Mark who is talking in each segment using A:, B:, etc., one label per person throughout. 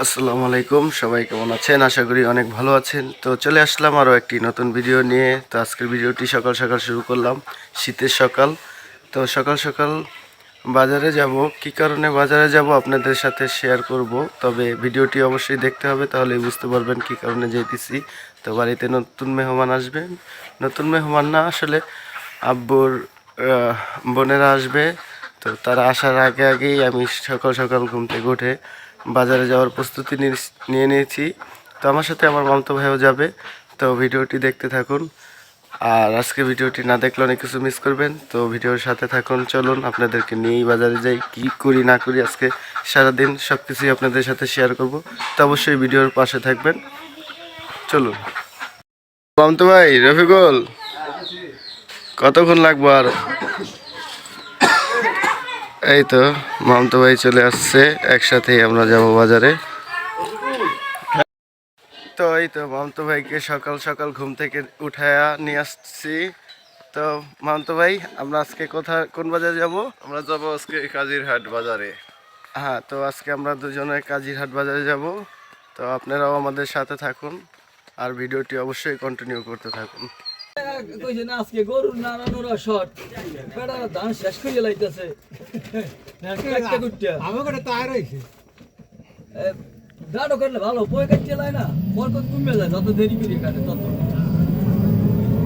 A: আসসালামু আলাইকুম, সবাই কেমন আছেন? আশা করি অনেক ভালো আছেন। তো চলে আসলাম আরও একটি নতুন ভিডিও নিয়ে। তো আজকের ভিডিওটি সকাল সকাল শুরু করলাম, শীতের সকাল। তো সকাল সকাল বাজারে যাব। কি কারণে বাজারে যাব আপনাদের সাথে শেয়ার করব। তবে ভিডিওটি অবশ্যই দেখতে হবে, তাহলে বুঝতে পারবেন কি কারণে যেতেছি তো বাড়িতে নতুন মেহমান আসবেন। নতুন মেহমান না, আসলে আব্বুর বোনেরা আসবে। তো তারা আসার আগে আগেই আমি সকাল সকাল ঘুম থেকে উঠে বাজারে যাওয়ার প্রস্তুতি নিয়ে নিয়েছি। তো আমার সাথে আমার মামতো ভাইও যাবে। তো ভিডিওটি দেখতে থাকুন। আর আজকে ভিডিওটি না দেখলে অনেক কিছু মিস করবেন। তো ভিডিওর সাথে থাকুন। চলুন, আপনাদেরকে নিয়েই বাজারে যাই। কি করি, না করি আজকে সারাদিন সব কিছুই আপনাদের সাথে শেয়ার করব। তো অবশ্যই ভিডিওর পাশে থাকবেন। চলুন। মামতো ভাই, রফিকুল, কতক্ষণ লাগবো আর? এই তো মামতো ভাই চলে আসছে একসাথেই আমরা যাব বাজারে। তো এই তো মামতো ভাইকে সকাল সকাল ঘুম থেকে উঠায়া নিয়ে আসছি। তো মামতো ভাই আমরা আজকে কোথায় কোন বাজারে যাব?
B: আমরা যাব আজকে কাজিরহাট বাজারে।
A: হ্যাঁ তো আজকে আমরা দুজনে কাজিরহাট বাজারে যাব। তো আপনারাও আমাদের সাথে থাকুন আর ভিডিওটি অবশ্যই কন্টিনিউ করতে থাকুন।
C: কইছে না আজকে গরুর নাড়ানোর শট। বেটা ধান শেষ করে লাইতেছে।
D: আমাকে তাই রয়েছে
C: দাঁড়ো করলে ভালো বই কাটতে লাই না। পর কত কমে যায় যত দেরি করে কাটে তত।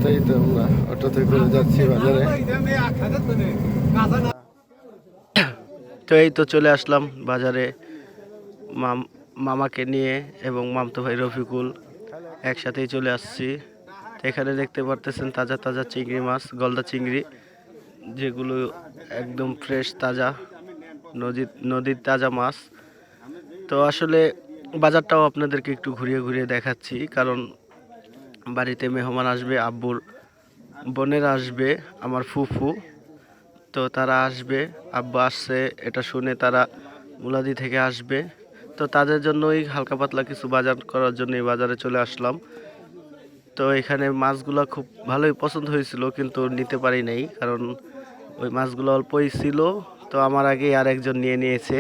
A: তো এই তো আমরা অটোতে করে যাচ্ছি বাজারে। তো এই তো চলে আসলাম বাজারে মাম মামাকে নিয়ে এবং মামতো ভাই রফিকুল। একসাথেই চলে আসছি। এখানে দেখতে পারতেছেন তাজা তাজা চিংড়ি মাছ, গলদা চিংড়ি, যেগুলো একদম ফ্রেশ তাজা, নদীর নদীর তাজা মাছ। তো আসলে বাজারটাও আপনাদেরকে একটু ঘুরিয়ে ঘুরিয়ে দেখাচ্ছি, কারণ বাড়িতে মেহমান আসবে, আব্বুর বোনের আসবে, আমার ফুফু। তো তারা আসবে, আব্বা আসছে, এটা শুনে তারা মুলাদি থেকে আসবে। তো তাদের জন্যই হালকা পাতলা কিছু বাজার করার জন্য এই বাজারে চলে আসলাম। তো এখানে মাছগুলো খুব ভালোই পছন্দ হয়েছিল, কিন্তু নিতে পারি নাই, কারণ ওই মাছগুলো অল্পই ছিল। তো আমার আগেই আর একজন নিয়ে নিয়েছে,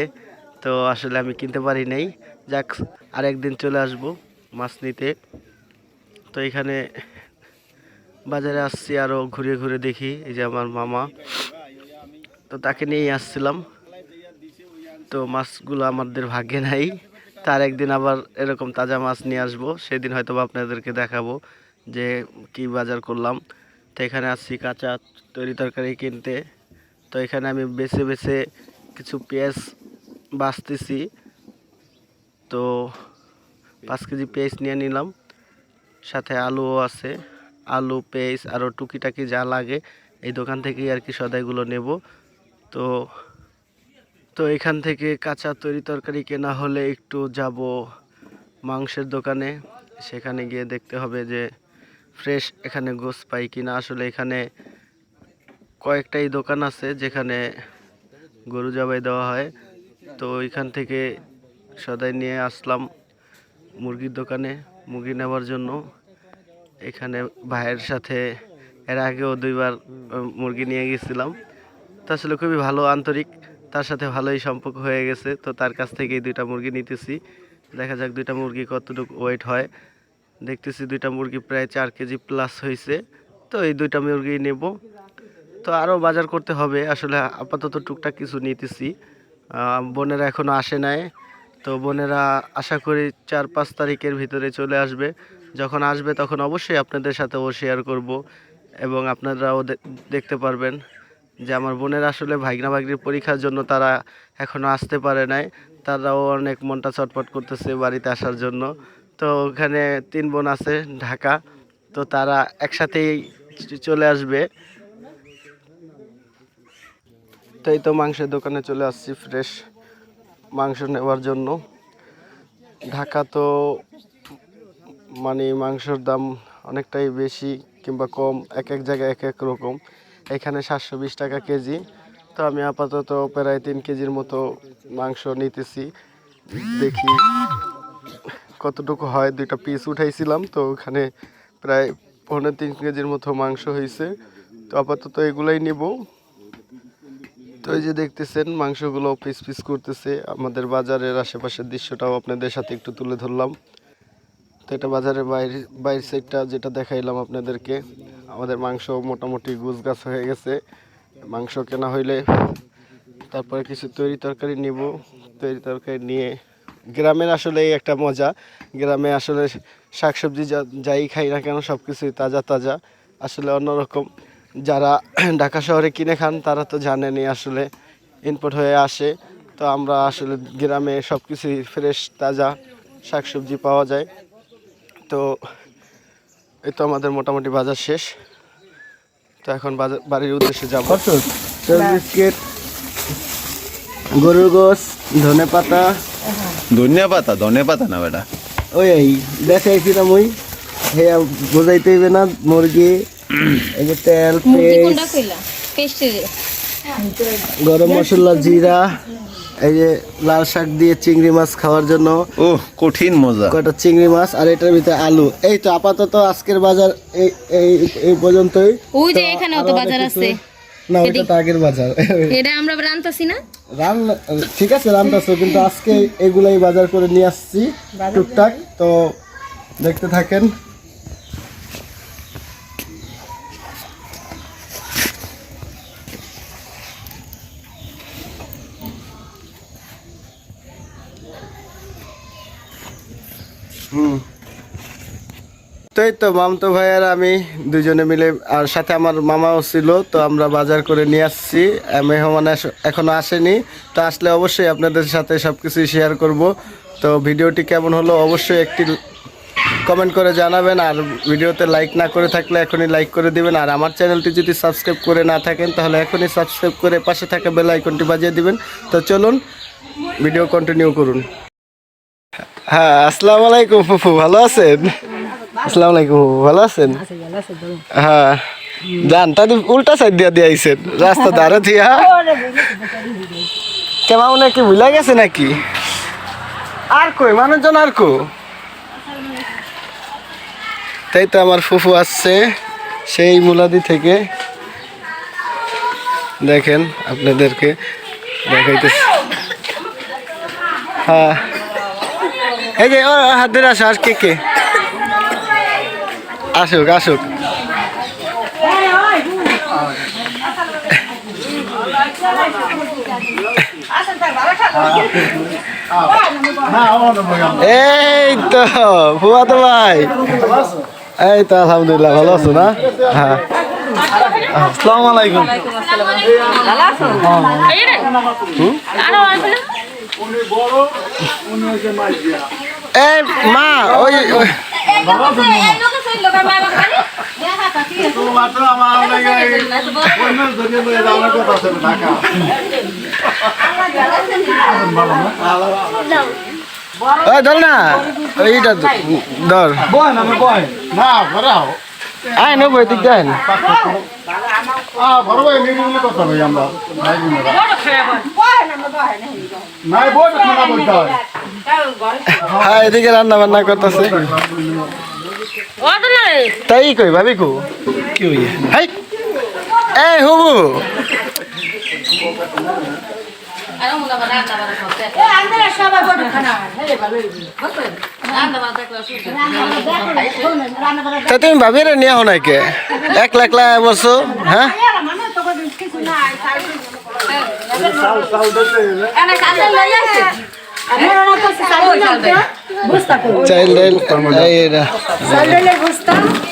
A: তো আসলে আমি কিনতে পারি নাই। যাক আর একদিন চলে আসব মাছ নিতে। তো এখানে বাজারে আসছি আরও ঘুরে ঘুরে দেখি, এই যে আমার মামা। তো তাকে নিয়েই আসছিলাম। তো মাছগুলো আমাদের ভাগ্যে নাই। তার একদিন আবার এরকম তাজা মাছ নিয়ে আসব, সেদিন হয়তো আপনাদেরকে দেখাবো। যে কি বাজার করলাম, তো এখানে আসছি কাঁচা তৈরি তরকারি কিনতে। তো এখানে আমি বেছে বেছে কিছু পেঁয়াজ বাছতেছি তো পাঁচ কেজি পেঁয়াজ নিয়ে নিলাম। সাথে আলুও আছে। আলু, পেঁয়াজ আরও টুকিটাকি যা লাগে এই দোকান থেকেই আর কি সদাইগুলো নেব। তো তো এখান থেকে কাঁচা তৈরি তরকারি কেনা হলে একটু যাব মাংসের দোকানে। সেখানে গিয়ে দেখতে হবে যে ফ্রেশ এখানে গোস পাই কিনা? আসলে এখানে কয়েকটাই দোকান আছে যেখানে গরু জবাই দেওয়া হয়। তো ওইখান থেকে সদাই নিয়ে আসলাম মুরগির দোকানে মুরগি নেওয়ার জন্য। এখানে ভাইয়ের সাথে এর আগেও দুইবার মুরগি নিয়ে গেছিলাম। তো আসলে খুবই ভালো আন্তরিক, তার সাথে ভালোই সম্পর্ক হয়ে গেছে। তো তার কাছ থেকেই দুইটা মুরগি নিতেছি। দেখা যাক দুইটা মুরগি কতটুকু ওয়েট হয়। দেখতেছি দুইটা মুরগি প্রায় চার কেজি প্লাস হয়েছে তো এই দুইটা মুরগি নেব। তো আরও বাজার করতে হবে। আসলে আপাতত টুকটাক কিছু নিতেছি। বোনেরা এখনও আসে নাই। তো বোনেরা আশা করি চার পাঁচ তারিখের ভিতরে চলে আসবে। যখন আসবে তখন অবশ্যই আপনাদের সাথেও শেয়ার করব এবং আপনারাও দেখতে পারবেন যে আমার বোনের আসলে ভাগনা ভাগনির পরীক্ষার জন্য তারা এখনও আসতে পারে নাই। তারাও অনেক মনটা চটপট করতেছে বাড়িতে আসার জন্য। তো ওখানে তিন বোন আছে ঢাকা। তো তারা একসাথেই চলে আসবে। তো এই তো মাংসের দোকানে চলে আসছি ফ্রেশ মাংস নেওয়ার জন্য। ঢাকা তো মানে মাংসর দাম অনেকটাই বেশি কিংবা কম, এক এক জায়গায় এক এক রকম। এখানে সাতশো বিশ টাকা কেজি। তো আমি আপাতত প্রায় তিন কেজির মতো মাংস নিতেছি। দেখি। কতটুকু হয়, দুইটা পিস উঠাইছিলাম, তো ওখানে প্রায় পনেরো তিন কেজির মতো মাংস হয়েছে তো আপাতত এগুলাই নিব। তো এই যে দেখতেছেন, মাংসগুলো পিস পিস করতেছে। আমাদের বাজারের আশেপাশের দৃশ্যটাও আপনাদের সাথে একটু তুলে ধরলাম। তো এটা বাজারের বাইরে বাইরের সাইডটা যেটা দেখাইলাম আপনাদেরকে, আমাদের মাংস মোটামুটি গুছ গাছ হয়ে গেছে। মাংস কেনা হইলে তারপরে কিছু তৈরি তরকারি নিব। তৈরি তরকারি নিয়ে গ্রামের আসলে এই একটা মজা। গ্রামে আসলে শাকসবজি যাই খাই না কেন সব কিছুই তাজা তাজা। আসলে অন্যরকম। যারা ঢাকা শহরে কিনে খান, তারা তো জানেনই আসলে ইনপুট হয়ে আসে। তো আমরা আসলে গ্রামে সব কিছুই ফ্রেশ তাজা শাকসবজি পাওয়া যায়। তো এই তো আমাদের মোটামুটি বাজার শেষ। তো এখন বাজার বাড়ির উদ্দেশ্যে যাব। বিস্কিট, গরুর গোস ধনে পাতা
B: ধনিয়া পাতা ধনিয়া পাতা না বেটা।
A: ওই এই দেখাইছিলাম ওই হে বোঝাইতে হইবে না মুরগি এই যে তেল পেস্ট গরম মশলা জিরা এই যে লাল শাক দিয়ে চিংড়ি মাছ খাওয়ার জন্য।
B: ও কঠিন মজা।
A: কয়টা চিংড়ি মাছ আর এটার ভিতরে আলু। এই তো আপাতত আজকের বাজার এই এই এই পর্যন্তই।
D: ওই যে
A: তো
D: এখানেও তো বাজার আছে।
A: না ওইটা তো আগের বাজার।
D: এটা আমরা রান্তাছি না?
A: রান্না ঠিক আছে রান্নাছো কিন্তু আজকে এগুলাই বাজার করে নিয়ে আসছি টুকটাক। তো দেখতে থাকেন। হুম। তো এই তো মামতো ভাই আর আমি দুজনে মিলে, আর সাথে আমার মামাও ছিল, তো আমরা বাজার করে নিয়ে আসছি। মেহমান এস- এখনও আসেনি, তো আসলে অবশ্যই আপনাদের সাথে সব কিছুই শেয়ার করব। তো ভিডিওটি কেমন হলো অবশ্যই একটি কমেন্ট করে জানাবেন, আর ভিডিওতে লাইক না করে থাকলে এখনই লাইক করে দিবেন। আর আমার চ্যানেলটি যদি সাবস্ক্রাইব করে না থাকেন, তাহলে এখনই সাবস্ক্রাইব করে পাশে থাকা বেল আইকনটি বাজিয়ে দিবেন। তো চলুন ভিডিও কন্টিনিউ করুন। হ্যাঁ আসসালামু আলাইকুম ফুফু, ভালো আছেন? আসসালামু আলাইকুম ভালো আছেন? হ্যাঁ। যান তাই উল্টা সাইড দিয়া দিয়ে আইছেন রাস্তা ধারে দিয়া। কেমন নাকি ভুলে গেছে নাকি? আর কই মানুষজন আর কো? তাই তো আমার ফুফু আসছে সেই মুলাদি থেকে। দেখেন আপনাদেরকে দেখাইতেছি। হ্যাঁ। এই যে ও হাত ধরে আসো আর কে কে? আসুক আসুক। এই তো, ফুয়া তো ভাই। এই তো, আলহামদুলিল্লাহ, ভালো আছো না? হ্যাঁ। আসসালামু আলাইকুম। এই মা, ওই ওই ধর না। এইটা ধর।
C: বয় না বয়
E: না ভরাও
A: আয় নেব এদিক দেন
E: ভরবো নির্মূল কথা ভাই আমরা নাই বই খানা বলতে হয়।
A: হ্যাঁ এদিকে রান্না বান্না করতেছে। তাই কই ভাবি কু কি হই হাই এই হুবু তা তুমি ভাবিরে নিয়ে হো নাকি একলা একলা বসো হ্যাঁ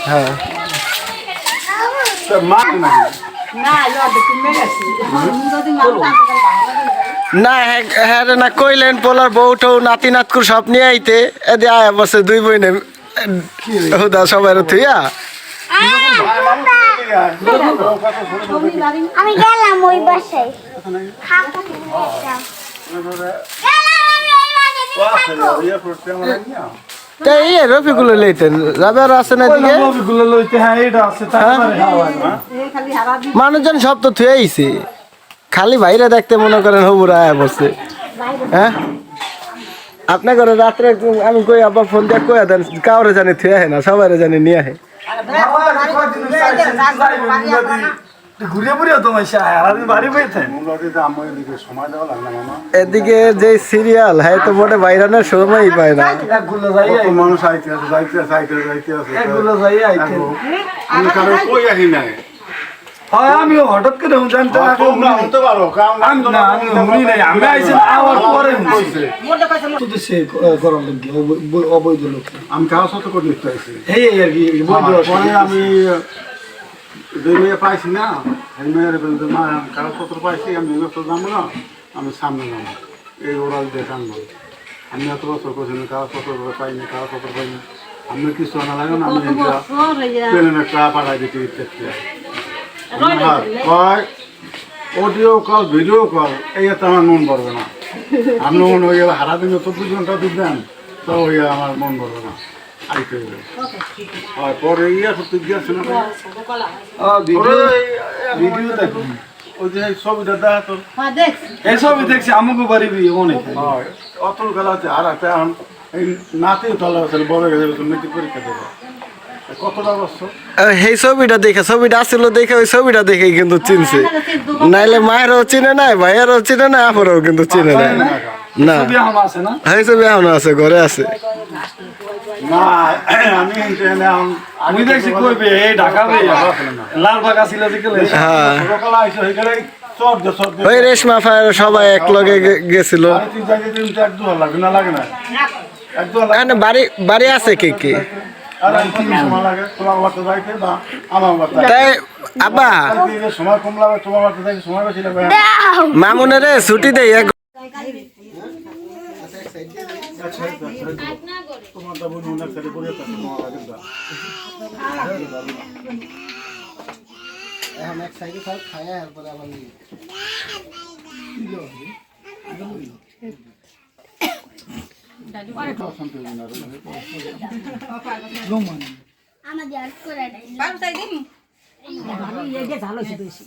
A: হ্যাঁ। না। হ্যাঁ রে না কইলেন পোলার বউ টৌ নাতি নাতকুর সব নিয়ে আইতে। এদি আয় বসে দুই বইনে হুদা সবাই থুইয়া।
F: আমি গেলাম ওই বাসায়।
A: এই রফিকুল লইতেন রাবের আছে না দিকে
C: গুলো লইতে হ্যাঁ এটা আছে তারপরে
A: মানুষজন সব তো থুয়ে আইছে খালি বাইরে দেখতে মনে করেন হবুরা আয় বসে হ্যাঁ আপনার ঘরে রাত্রে আমি কই আব্বা ফোন দিয়ে কই দেন কাউরে জানি থুয়ে আহে না সবাই জানি নিয়ে আহে
E: এদিকে
A: যে সিরিয়াল হ্যাঁ তো মোটে বাইরানোর সময়ই পায় না।
C: যাই
E: কত মানুষ আইতে আছে যাইতে আছে আইতে যাইতে আছে।
C: একগুলো যাই আইতে।
E: আমি কারও কই আহি নাই?
C: হয় আমিও হঠাৎ করে জানতে
E: হতে পারো কারণ
C: আমি না আমি শুনি নাই আমি আইছি আওয়ার পরে
E: কইছে
C: শুধু সে করার লোক অবৈধ লোক
E: আমি কারোর সাথে করে আইছি।
C: এই এই আর কি
E: পরে আমি যে মেয়ে পাইছি না। সেই মেয়ের মা কাগজপত্র পাইছি আমি বছর যাব না আমি সামনে যাব। এই ওরা দেখান বলে আমি এত বছর করছি না কাগজপত্র পাইনি কাগজপত্র পাইনি। আমি কিছু আনা লাগে না আমি এটা প্লেনে একটা পাঠাই দিতে ইচ্ছে কয় অডিও কল ভিডিও কল এই তো আমার মন ভরবে না। আমি মনে হয়ে হারা দিনে চব্বিশ ঘণ্টা দিবেন তো আমার মন ভরবে না। আর পরে ইয়ে করতে গিয়েছে না? ভিডিও দেখি। ওই যে এই ছবিটা দেখা তো।
C: এই সবই দেখছি আমাকে পারিবি অনেক।
E: হয় অতল খেলাতে আর একটা এখন এই নাতি তলা আছে বড় গেছে তো মেট্রিক পরীক্ষা দেবে।
A: সেই ছবিটা দেখে ছবিটা আসছিল দেখে ওই ছবিটা দেখে কিন্তু চিনছে। নাইলে মায়েরও চিনে নাই ভাইয়েরও চিনে নাই আপরেও কিন্তু চিনে নাই। না। সেই ছবি এখনও আছে ঘরে আছে।
E: না আমি এখানে
C: আমি দেখছি কইবে এই ঢাকা বে। লাল বাগা ছিল যে গেলে
A: হ্যাঁ। ওই রেশমা ফায়ার সবাই এক লগে গেছিল। বাড়ি বাড়ি আছে কে কে? মামুনের ছুটি দেই এক
E: তোমার তো বোন অনেক সাথে পড়ে থাকে তোমার লাগে না
F: আমাদের আর করে নাই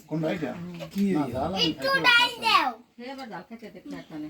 E: কোনটা এটা
F: একটু ডাল দাও একটু ডাল দাও। কতবার ডাল দাও লবণ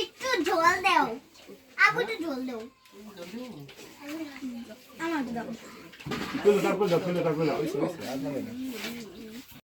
F: একটু জল দাও। আবু তো জল দাও। আমার দাও।
E: তারপর দাও তারপর দাও।